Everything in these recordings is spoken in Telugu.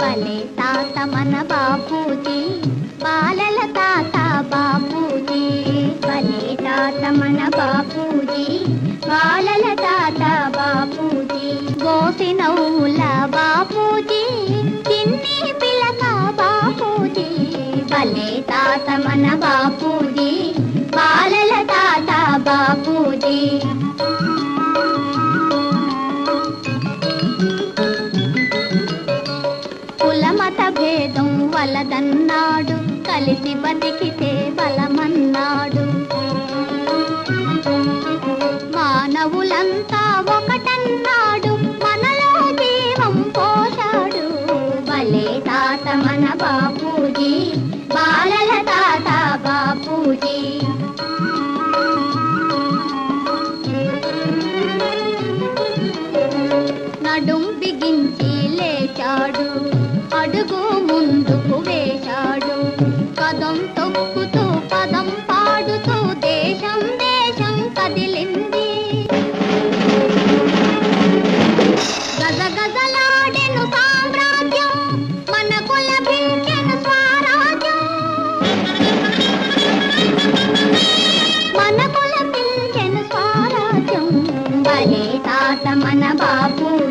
భలే భలే తాత మన బాపూజీ బాలల తాత బాపూజీ కులమత భేదం వలదన్నాడు కలిసి బతికితే బలమన్నాడు. మానవులంతా ఒకటన్నాడు వేశాడు అడుగు ముందుకు వేశాడు పదం తొక్కుతూ పదం పాడుతూ దేశం దేశం కదిలింది. గజ గజలాడెను సామ్రాజ్యం మన కుల స్వరాజ్యం. మన కుల భించెను స్వరాజ్యం. భలే తాత మన బాపూజీ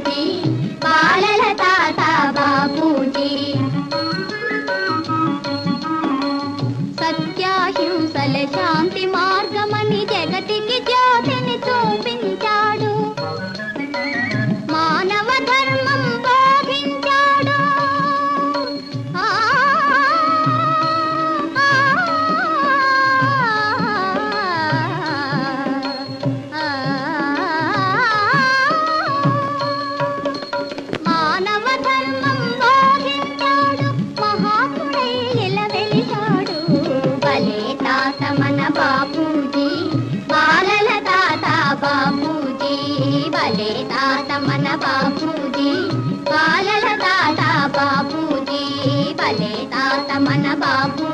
భలే తాత మన బాపూజీ పాలల తాత బాపూజీ. భలే తాత మన బాపూ